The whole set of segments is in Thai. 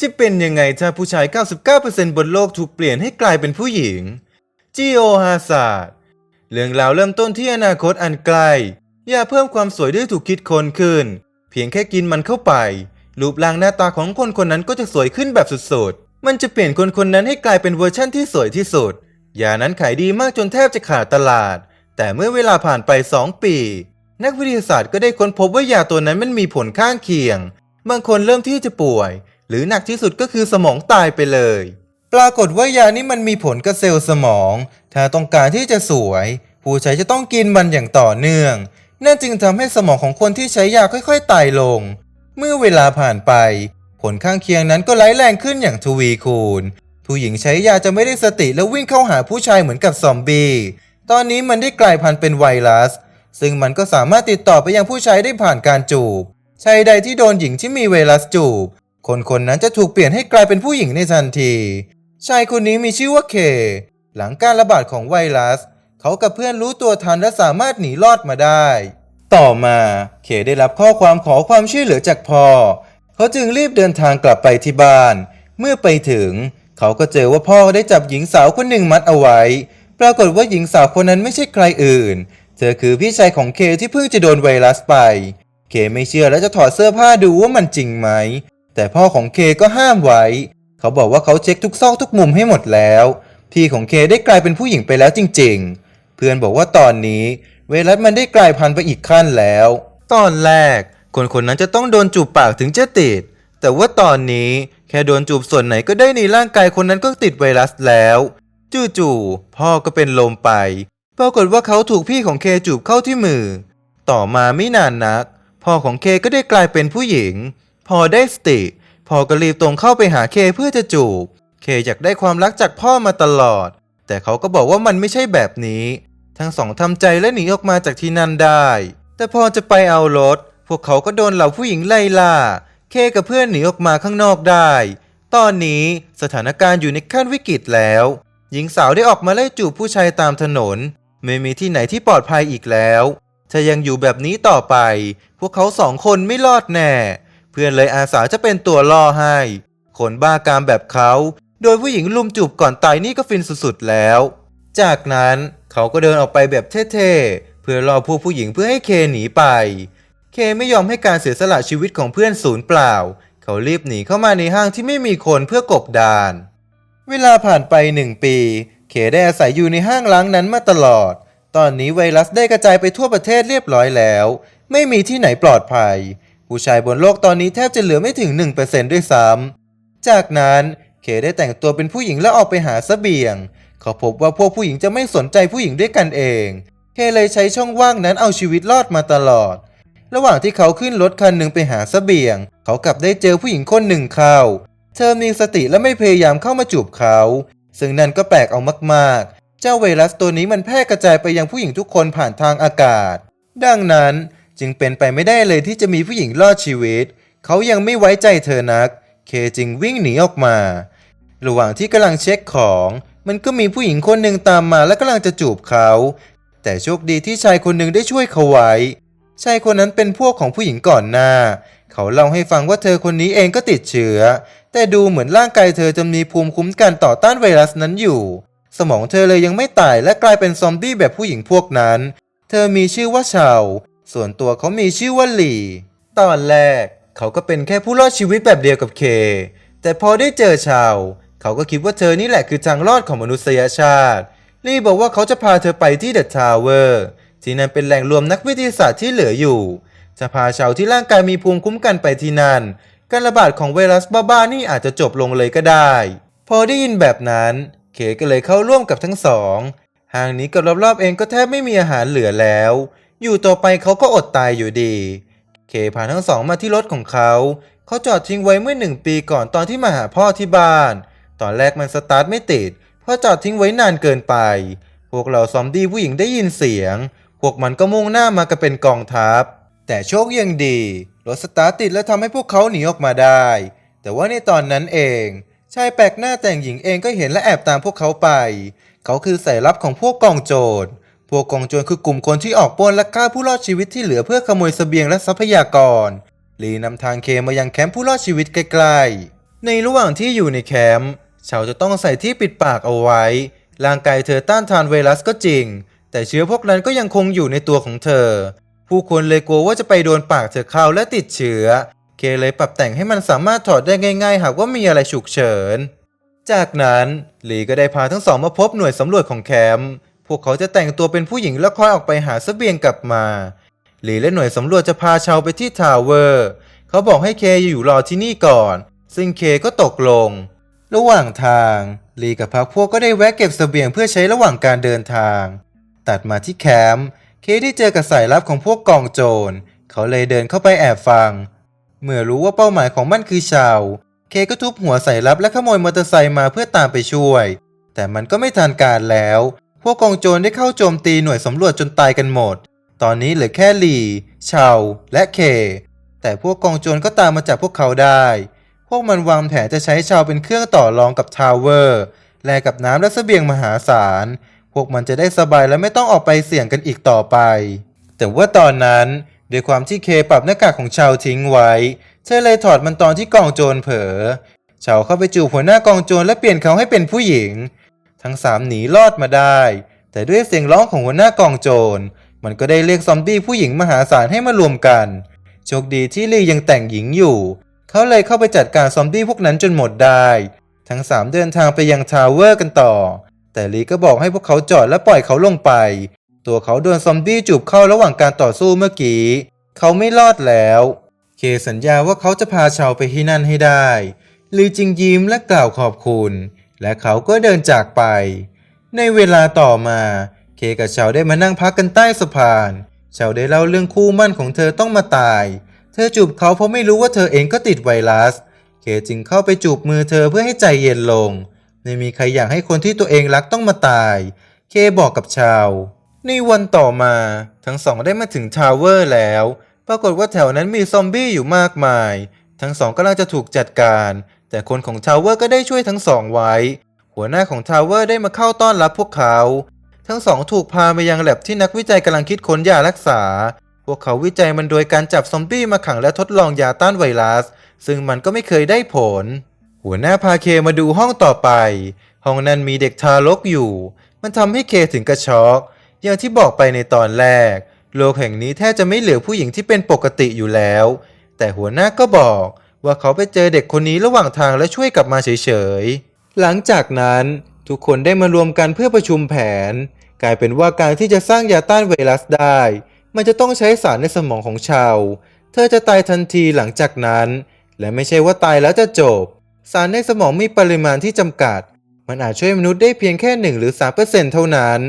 จะเป็นยังไงถ้าผู้ชาย 99%บนโลกถูกเปลี่ยนให้กลายเป็นผู้หญิงจีโอฮาซาร์ดเรื่องราวเริ่มต้นที่อนาคตอันไกล ยาเพิ่มความสวยได้ถูกคิดค้นขึ้น เพียงแค่กินมันเข้าไป รูปร่างหน้าตาของคนคนนั้นก็จะสวยขึ้นแบบสุดๆ มันจะเปลี่ยนคนคนนั้นให้กลายเป็นเวอร์ชั่นที่สวยที่สุด ยานั้นขายดีมากจนแทบจะขาดตลาด แต่เมื่อเวลาผ่านไป 2 ปี นักวิทยาศาสตร์ก็ได้ค้นพบว่ายาตัวนั้นมันมีผลข้างเคียง บางคนเริ่มที่จะป่วย หรือหนักที่สุดก็คือสมองตายไปเลย ปรากฏว่ายานี้มันมีผลกับเซลล์สมอง ถ้าต้องการที่จะสวย ผู้ใช้จะต้องกินมันอย่างต่อเนื่อง นั่นจึงทำให้สมองของคนที่ใช้ยาค่อยๆตายลง เมื่อเวลาผ่านไป ผลข้างเคียงนั้นก็ร้ายแรงขึ้นอย่างทวีคูณผู้หญิงใช้ยาจะไม่ได้สติแล้ววิ่งเข้าหาผู้ชายเหมือนกับซอมบี้ตอนนี้มันได้กลายพันธุ์เป็นไวรัส ซึ่งมันก็สามารถติดต่อไปยังผู้ใชายได้ผ่านการจูบชายใดที่โดนหญิงที่มีไวรัสจูบ คนคนนั้นจะถูกเปลี่ยนให้กลายเป็นผู้หญิงในทันที ชายคนนี้มีชื่อว่าเค หลังการระบาดของไวรัส เขากับเพื่อนรู้ตัวทันและสามารถหนีรอดมาได้ ต่อมาเคได้รับข้อความขอความช่วยเหลือจากพ่อ เขาจึงรีบเดินทางกลับไปที่บ้าน เมื่อไปถึง เขาก็เจอว่าพ่อได้จับหญิงสาวคนหนึ่งมัดเอาไว้ ปรากฏว่าหญิงสาวคนนั้นไม่ใช่ใครอื่น เธอคือพี่ชายของเคที่เพิ่งจะโดนไวรัสไป เคไม่เชื่อและจะถอดเสื้อผ้าดูว่ามันจริงไหม แต่พ่อของเคก็ห้ามไว้ เขาบอกว่าเขาเช็คทุกซอกทุกมุมให้หมดแล้ว พี่ของเคได้กลายเป็นผู้หญิงไปแล้วจริงๆ เพื่อนบอกว่าตอนนี้ไวรัสมันได้กลายพันธุ์ไปอีกขั้นแล้ว ตอนแรก คนคนนั้นจะต้องโดนจูบปากถึงจะติด แต่ว่าตอนนี้แค่โดนจูบส่วนไหนก็ได้ในร่างกายคนนั้นก็ติดไวรัสแล้วจู่ๆพ่อก็เป็นลมไป ปรากฏว่าเขาถูกพี่ของเคจูบเข้าที่มือ ต่อมาไม่นานนัก พ่อของเคก็ได้กลายเป็นผู้หญิง พอได้สติพ่อก็รีบตรงเข้าไปหาเคเพื่อจะจูบ เคอยากได้ความรักจากพ่อมาตลอด แต่เขาก็บอกว่ามันไม่ใช่แบบนี้ ทั้งสองทำใจและหนีออกมาจากที่นั่นได้ แต่พอจะไปเอารถ พวกเขาก็โดนเหล่าผู้หญิงไล่ล่า เคกับเพื่อนหนีออกมาข้างนอกได้ ตอนนี้สถานการณ์อยู่ในขั้นวิกฤตแล้ว หญิงสาวได้ออกมาไล่จูบผู้ชายตามถนน ไม่มีที่ไหนที่ปลอดภัยอีกแล้ว ถ้ายังอยู่แบบนี้ต่อไป พวกเขาสองคนไม่รอดแน่ พื่อนเลยอาสาจะเป็นตัวล่อให้ คนบ้ากามแบบเขา โดยผู้หญิงลุมจูบก่อนตายนี่ก็ฟินสุดๆแล้ว จากนั้นเขาก็เดินออกไปแบบเท่ๆ เพื่อรอพวกผู้หญิงเพื่อให้เคหนีไป เคไม่ยอมให้การเสียสละชีวิตของเพื่อนสูญเปล่า เขารีบหนีเข้ามาในห้างที่ไม่มีคนเพื่อกบดาน เวลาผ่านไปหนึ่งปี เคได้อาศัยอยู่ในห้างล้างนั้นมาตลอด ตอนนี้ไวรัสได้กระจายไปทั่วประเทศเรียบร้อยแล้ว ไม่มีที่ไหนปลอดภัย ผู้ชายบนโลกตอนนี้แทบจะเหลือไม่ถึง 1%ด้วยซ้ำจากนั้นเคได้แต่งตัวเป็นผู้หญิงแล้วออกไปหาเสบียง เขาพบว่าพวกผู้หญิงจะไม่สนใจผู้หญิงด้วยกันเอง เคเลยใช้ช่องว่างนั้นเอาชีวิตรอดมาตลอด ระหว่างที่เขาขึ้นรถคันหนึ่งไปหาเสบียง เขากลับได้เจอผู้หญิงคนหนึ่งเข้า เธอมีสติและไม่พยายามเข้ามาจูบเขา ซึ่งนั่นก็แปลกเอามากๆ เจ้าไวรัสตัวนี้มันแพร่กระจายไปยังผู้หญิงทุกคนผ่านทางอากาศ ดังนั้น จึงเป็นไปไม่ได้เลยที่จะมีผู้หญิงรอดชีวิต เขายังไม่ไว้ใจเธอนัก เคจึงวิ่งหนีออกมา ระหว่างที่กำลังเช็คของ มันก็มีผู้หญิงคนหนึ่งตามมาและกำลังจะจูบเขา แต่โชคดีที่ชายคนหนึ่งได้ช่วยเขาไว้ชายคนนั้นเป็นพวกของผู้หญิงก่อนหน้า เขาเล่าให้ฟังว่าเธอคนนี้เองก็ติดเชื้อ แต่ดูเหมือนร่างกายเธอจะมีภูมิคุ้มกันต่อต้านไวรัสนั้นอยู่ สมองเธอเลยยังไม่ตายและกลายเป็นซอมบี้แบบผู้หญิงพวกนั้น เธอมีชื่อว่าชาว ส่วนตัวเขามีชื่อว่าหลี่ ตอนแรก เขาก็เป็นแค่ผู้รอดชีวิตแบบเดียวกับเค แต่พอได้เจอชาว เขาก็คิดว่าเธอนี่แหละคือทางรอดของมนุษยชาติลี่บอกว่าเขาจะพาเธอไปที่เดอะทาวเวอร์ที่นั่นเป็นแหล่งรวมนักวิทยาศาสตร์ที่เหลืออยู่ จะพาชาวที่ร่างกายมีภูมิคุ้มกันไปที่นั่น การระบาดของไวรัสบ้าๆนี่อาจจะจบลงเลยก็ได้ พอได้ยินแบบนั้น เคก็เลยเข้าร่วมกับทั้งสอง ห้างนี้กับรอบๆเองก็แทบไม่มีอาหารเหลือแล้ว อยู่ต่อไปเขาก็อดตายอยู่ดี เคพาทั้งสองมาที่รถของเขา เขาจอดทิ้งไว้เมื่อหนึ่งปีก่อนตอนที่มาหาพ่อที่บ้าน ตอนแรกมันสตาร์ทไม่ติด เพราะจอดทิ้งไว้นานเกินไป พวกเราซอมบี้ผู้หญิงได้ยินเสียง พวกมันก็มุ่งหน้ามากันเป็นกองทัพ แต่โชคยังดี รถสตาร์ทติดและทำให้พวกเขาหนีออกมาได้ แต่ว่าในตอนนั้นเองชายแปลกหน้าแต่งหญิงเองก็เห็นและแอบตามพวกเขาไป เขาคือสายลับของพวกกองโจร พวกกองโจรคือกลุ่มคนที่ออกปล้นและฆ่าผู้รอดชีวิตที่เหลือเพื่อขโมยเสบียงและทรัพยากรลีนำทางเคมายังแคมป์ผู้รอดชีวิตใกล้ๆ ในระหว่างที่อยู่ในแคมป์ชาวจะต้องใส่ที่ปิดปากเอาไว้ ร่างกายเธอต้านทานไวรัสก็จริง แต่เชื้อพวกนั้นก็ยังคงอยู่ในตัวของเธอ ผู้คนเลยกลัวว่าจะไปโดนปากเธอเข้าและติดเชื้อ เคเลยปรับแต่งให้มันสามารถถอดได้ง่าย ๆ หากว่ามีอะไรฉุกเฉิน จากนั้นหลีก็ได้พาทั้งสองมาพบหน่วยสำรวจของแคมป์ พวกเขาจะแต่งตัวเป็นผู้หญิงแล้วคอยออกไปหาเสบียงกลับมาหลีและหน่วยสำรวจจะพาชาวไปที่ทาวเวอร์ เขาบอกให้เคอยู่รอที่นี่ก่อน ซึ่งเคก็ตกลง ระหว่างทางหลีกับพักพวกก็ได้แวะเก็บเสบียงเพื่อใช้ระหว่างการเดินทาง ตัดมาที่แคมป์ เคได้เจอกับสายลับของพวกกองโจร เขาเลยเดินเข้าไปแอบฟัง เมื่อรู้ว่าเป้าหมายของมันคือชาว เคก็ทุบหัวสายลับและขโมยมอเตอร์ไซค์มาเพื่อตามไปช่วย แต่มันก็ไม่ทันการแล้ว พวกกองโจรได้เข้าโจมตีหน่วยสำรวจจนตายกันหมด ตอนนี้เหลือแค่หลีชาวและเค แต่พวกกองโจรก็ตามมาจับพวกเขาได้ พวกมันวางแผนจะใช้ชาวเป็นเครื่องต่อรองกับทาวเวอร์ แลกกับน้ำและเสบียงมหาศาล พวกมันจะได้สบายและไม่ต้องออกไปเสี่ยงกันอีกต่อไป แต่ว่าตอนนั้นด้วยความที่เคปรับหน้ากากของชาวทิ้งไว้ เธอเลยถอดมันตอนที่กองโจรเผลอชาวเข้าไปจูบหัวหน้ากองโจรและเปลี่ยนเขาให้เป็นผู้หญิง ทั้งสามหนีรอดมาได้ แต่ด้วยเสียงร้องของหัวหน้ากองโจร มันก็ได้เรียกซอมบี้ผู้หญิงมหาศาลให้มารวมกัน โชคดีที่ลียังแต่งหญิงอยู่ เขาเลยเข้าไปจัดการซอมบี้พวกนั้นจนหมดได้ ทั้งสามเดินทางไปยังทาวเวอร์กันต่อ แต่ลีก็บอกให้พวกเขาจอดและปล่อยเขาลงไป ตัวเขาโดนซอมบี้จูบเข้าระหว่างการต่อสู้เมื่อกี้ เขาไม่รอดแล้ว เคสัญญาว่าเขาจะพาชาวไปที่นั่นให้ได้ลีจึงยิ้มและกล่าวขอบคุณ และเขาก็เดินจากไป ในเวลาต่อมา เคกับชาวได้มานั่งพักกันใต้สะพานชาวได้เล่าเรื่องคู่มั่นของเธอต้องมาตาย เธอจูบเขาเพราะไม่รู้ว่าเธอเองก็ติดไวรัส เคจึงเข้าไปจูบมือเธอเพื่อให้ใจเย็นลง ไม่มีใครอยากให้คนที่ตัวเองรักต้องมาตาย เคบอกกับชาวในวันต่อมาทั้งสองได้มาถึงทาวเวอร์แล้ว ปรากฏว่าแถวนั้นมีซอมบี้อยู่มากมาย ทั้งสองกำลังจะถูกจัดการ แต่คนของทาวเวอร์ก็ได้ช่วยทั้งสองไว้ หัวหน้าของทาวเวอร์ได้มาเข้าต้อนรับพวกเขา ทั้งสองถูกพาไปยังแลบที่นักวิจัยกำลังคิดค้นยารักษา พวกเขาวิจัยมันโดยการจับซอมบี้มาขังและทดลองยาต้านไวรัส ซึ่งมันก็ไม่เคยได้ผล หัวหน้าพาเคมาดูห้องต่อไป ห้องนั้นมีเด็กทารกอยู่ มันทำให้เคถึงกระช็อกอย่างที่บอกไปในตอนแรก โลกแห่งนี้แทบจะไม่เหลือผู้หญิงที่เป็นปกติอยู่แล้ว แต่หัวหน้าก็บอก ว่าเขาไปเจอเด็กคนนี้ระหว่างทางและช่วยกลับมาเฉยๆ หลังจากนั้นทุกคนได้มารวมกันเพื่อประชุมแผน กลายเป็นว่าการที่จะสร้างยาต้านไวรัสได้ มันจะต้องใช้สารในสมองของชาว เธอจะตายทันทีหลังจากนั้น และไม่ใช่ว่าตายแล้วจะจบ สารในสมองมีปริมาณที่จำกัด มันอาจช่วยมนุษย์ได้เพียงแค่1หรือ3%เท่านั้น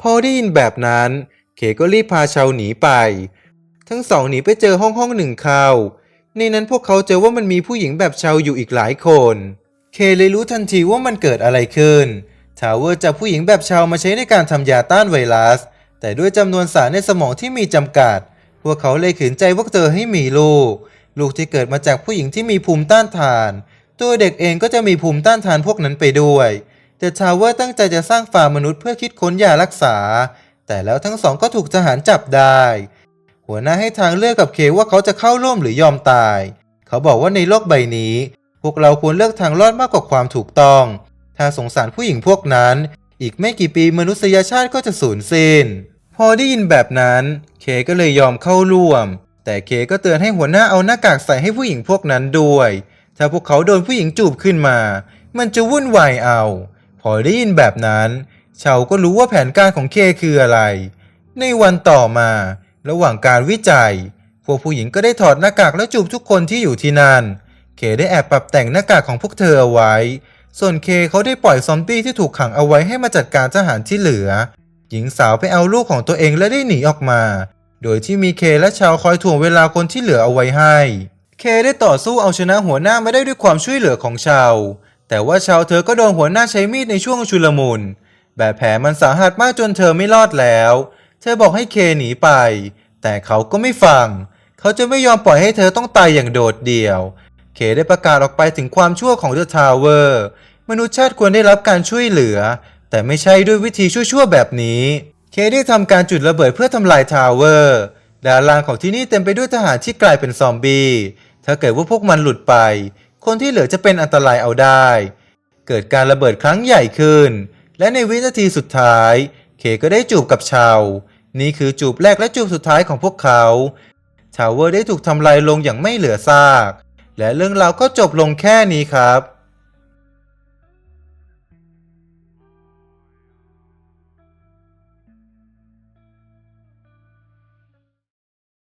พอได้ยินแบบนั้น เคก็รีบพาชาวหนีไป ทั้งสองหนีไปเจอห้องห้องหนึ่งเข้า ในนั้นพวกเขาเจอว่ามันมีผู้หญิงแบบชาวอยู่อีกหลายคน เคเลยรู้ทันทีว่ามันเกิดอะไรขึ้น ทาวเวอร์จับผู้หญิงแบบชาวมาใช้ในการทำยาต้านไวรัส แต่ด้วยจำนวนสารในสมองที่มีจำกัด พวกเขาเลยขืนใจพวกเธอให้มีลูก ลูกที่เกิดมาจากผู้หญิงที่มีภูมิต้านทาน ตัวเด็กเองก็จะมีภูมิต้านทานพวกนั้นไปด้วย แต่ทาวเวอร์ตั้งใจจะสร้างฟาร์มมนุษย์เพื่อคิดค้นยารักษา แต่แล้วทั้งสองก็ถูกทหารจับได้ หัวหน้าให้ทางเลือกกับเคว่าเขาจะเข้าร่วมหรือยอมตาย เขาบอกว่าในโลกใบนี้ พวกเราควรเลือกทางรอดมากกว่าความถูกต้อง ถ้าสงสารผู้หญิงพวกนั้น อีกไม่กี่ปีมนุษยชาติก็จะสูญสิ้น พอได้ยินแบบนั้น เคก็เลยยอมเข้าร่วม แต่เคก็เตือนให้หัวหน้าเอาหน้ากากใส่ให้ผู้หญิงพวกนั้นด้วย ถ้าพวกเขาโดนผู้หญิงจูบขึ้นมา มันจะวุ่นวายเอา พอได้ยินแบบนั้น ชาวก็รู้ว่าแผนการของเคคืออะไร ในวันต่อมา ระหว่างการวิจัย พวกผู้หญิงก็ได้ถอดหน้ากากแล้วจูบทุกคนที่อยู่ที่นั่น เคได้แอบปรับแต่งหน้ากากของพวกเธอเอาไว้ ส่วนเคเขาได้ปล่อยซอมบี้ที่ถูกขังเอาไว้ให้มาจัดการทหารที่เหลือ หญิงสาวไปเอาลูกของตัวเองและได้หนีออกมา โดยที่มีเคและชาวคอยถ่วงเวลาคนที่เหลือเอาไว้ให้ เคได้ต่อสู้เอาชนะหัวหน้ามาได้ด้วยความช่วยเหลือของชาว แต่ว่าชาวเธอก็โดนหัวหน้าใช้มีดในช่วงชุลมุนแบบแผลมันสาหัสมากจนเธอไม่รอดแล้ว เธอบอกให้เคหนีไป แต่เขาก็ไม่ฟัง เขาจะไม่ยอมปล่อยให้เธอต้องตายอย่างโดดเดี่ยว เคได้ประกาศออกไปถึงความชั่วของเดอะทาวเวอร์ มนุษยชาติควรได้รับการช่วยเหลือ แต่ไม่ใช่ด้วยวิธีชั่วๆแบบนี้ เคได้ทำการจุดระเบิดเพื่อทำลายทาวเวอร์ด้านล่างของที่นี่เต็มไปด้วยทหารที่กลายเป็นซอมบี้ ถ้าเกิดว่าพวกมันหลุดไป คนที่เหลือจะเป็นอันตรายเอาได้ เกิดการระเบิดครั้งใหญ่ขึ้น และในวินาทีสุดท้าย ก็ได้จูบกับชาว นี่คือจูบแรกและจูบสุดท้ายของพวกเขาทาวเวอร์ได้ถูกทำลายลงอย่างไม่เหลือซาก และเรื่องราวก็จบลงแค่นี้ครับ